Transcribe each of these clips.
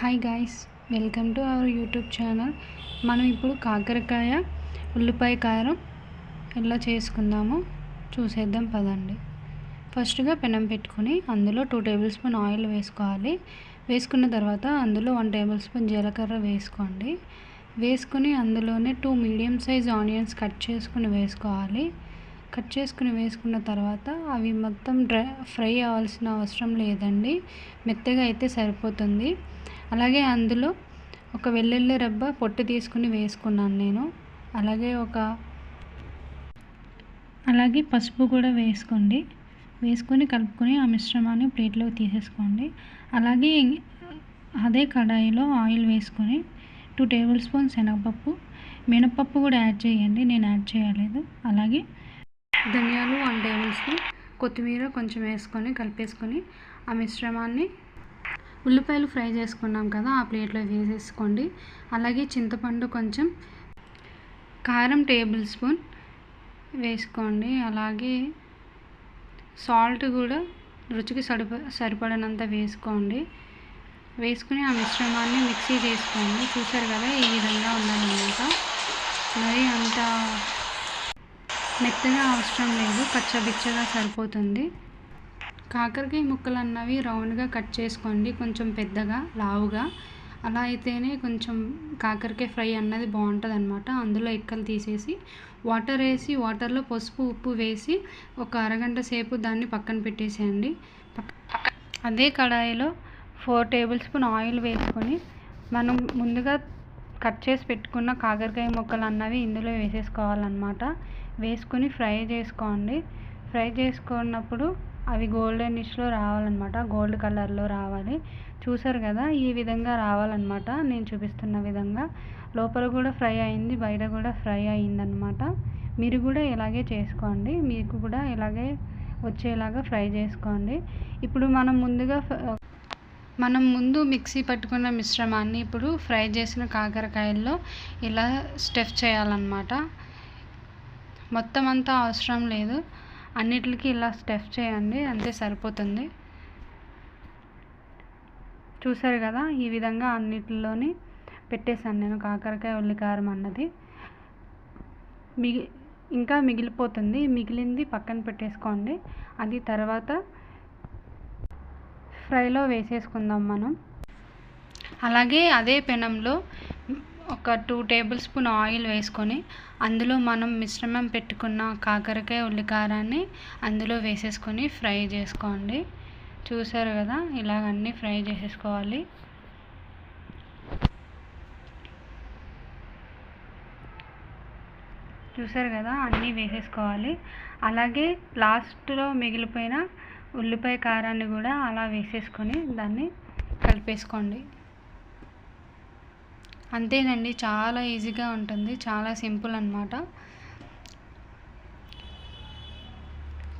Hi guys welcome to our YouTube channel మనం ఇప్పుడు కాకరకాయ ఉల్లిపాయ కారం ఎలా చేసుకుందామో చూసేద్దాం పదండి. ఫస్ట్గా పెనం పెట్టుకుని అందులో టూ టేబుల్ స్పూన్ ఆయిల్ వేసుకోవాలి. వేసుకున్న తర్వాత అందులో వన్ టేబుల్ స్పూన్ జీలకర్ర వేసుకోండి. వేసుకుని అందులోనే two medium size onions cut చేసుకుని వేసుకోవాలి. కట్ చేసుకుని వేసుకున్న తర్వాత అవి మొత్తం డ్రై ఫ్రై అవ్వాల్సిన అవసరం లేదండి. మెత్తగా అయితే సరిపోతుంది. అలాగే అందులో ఒక వెల్లుల్లి రబ్బ పొట్టు తీసుకుని వేసుకున్నాను నేను. అలాగే ఒక అలాగే పసుపు కూడా వేసుకోండి. వేసుకొని కలుపుకొని ఆ మిశ్రమాన్ని ప్లేట్లో తీసేసుకోండి. అలాగే అదే కడాయిలో ఆయిల్ వేసుకొని టూ టేబుల్ స్పూన్ శనగపప్పు మినపప్పు కూడా యాడ్ చేయండి. నేను యాడ్ చేయలేదు. అలాగే ధనియాలు వన్ టేబుల్ స్పూన్ కొత్తిమీర కొంచెం వేసుకొని కలిపేసుకొని ఆ మిశ్రమాన్ని ఉల్లిపాయలు ఫ్రై చేసుకున్నాం కదా ఆ ప్లేట్లో వేసేసుకోండి. అలాగే చింతపండు కొంచెం కారం టేబుల్ స్పూన్ వేసుకోండి. అలాగే సాల్ట్ కూడా రుచికి సరిప సరిపడినంత వేసుకోండి. వేసుకుని ఆ మిశ్రమాన్ని మిక్సీ చేసుకోండి. చూసారు కదా ఈ విధంగా ఉండాలన్నమాట మరి అంత మెత్తగా అవసరం లేదు పచ్చబిచ్చగా సరిపోతుంది. కాకరకాయ ముక్కలు అన్నవి రౌండ్గా కట్ చేసుకోండి. కొంచెం పెద్దగా లావుగా. అలా అయితేనే కొంచెం కాకరకాయ ఫ్రై అన్నది బాగుంటుంది అనమాట అందులో ఎక్కలు తీసేసి వాటర్ వేసి వాటర్లో పసుపు ఉప్పు వేసి ఒక అరగంట సేపు దాన్ని పక్కన పెట్టేసేయండి. అదే కడాయిలో ఫోర్ టేబుల్ స్పూన్ ఆయిల్ వేసుకొని మనం ముందుగా కట్ చేసి పెట్టుకున్న కాకరకాయ ముక్కలు అన్నవి ఇందులో వేసేసుకోవాలన్నమాట. వేసుకొని ఫ్రై చేసుకోండి. ఫ్రై చేసుకున్నప్పుడు అవి గోల్డెనిష్లో రావాలన్నమాట. గోల్డ్ కలర్లో రావాలి. చూసారు కదా ఈ విధంగా రావాలన్నమాట. నేను చూపిస్తున్న విధంగా. లోపల కూడా ఫ్రై అయింది బయట కూడా ఫ్రై అయిందనమాట మీరు కూడా ఇలాగే చేసుకోండి. మీకు కూడా ఇలాగే వచ్చేలాగా ఫ్రై చేసుకోండి. ఇప్పుడు మనం ముందుగా మనం ముందు మిక్సీ పట్టుకున్న మిశ్రమాన్ని ఇప్పుడు ఫ్రై చేసిన కాకరకాయల్లో ఇలా స్టెఫ్ చేయాలన్నమాట. మొత్తం అంతా అవసరం లేదు. అన్నిటికి ఇలా స్టెఫ్ చేయండి అంతే సరిపోతుంది. చూసారు కదా ఈ విధంగా అన్నిటిలోని పెట్టేశాను నేను కాకరకాయ ఉల్లికారం అన్నది. మిగి ఇంకా మిగిలిపోతుంది మిగిలింది పక్కన పెట్టేసుకోండి. అది తర్వాత ఫ్రైలో వేసేసుకుందాం మనం. అలాగే అదే పెనంలో ఒక టూ టేబుల్ స్పూన్ ఆయిల్ వేసుకొని అందులో మనం మిశ్రమం పెట్టుకున్న కాకరకాయ ఉల్లికారాన్ని అందులో వేసేసుకొని ఫ్రై చేసుకోండి. చూసారు కదా? ఇలాగ అన్నీ ఫ్రై చేసేసుకోవాలి. చూసారు కదా? అన్నీ వేసేసుకోవాలి. అలాగే లాస్ట్లో మిగిలిపోయిన ఉల్లిపాయ కారాన్ని కూడా అలా వేసేసుకొని దాన్ని కలిపేసుకోండి. అంతేనండి. చాలా ఈజీగా ఉంటుంది. చాలా సింపుల్ అనమాట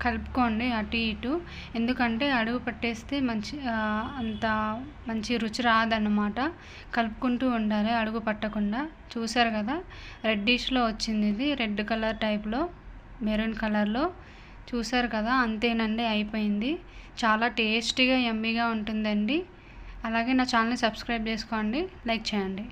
కలుపుకోండి అటు ఇటు. ఎందుకంటే అడుగు పట్టేస్తే మంచి అంత మంచి రుచి రాదన్నమాట. కలుపుకుంటూ ఉండాలి అడుగు పట్టకుండా. చూసారు కదా? రెడ్డిష్లో వచ్చింది ఇది. రెడ్ కలర్ టైప్లో మెరూన్ కలర్లో. చూసారు కదా? అంతేనండి అయిపోయింది. చాలా టేస్టీగా ఎమ్మీగా ఉంటుందండి. అలాగే నా ఛానల్ని సబ్స్క్రైబ్ చేసుకోండి. లైక్ చేయండి.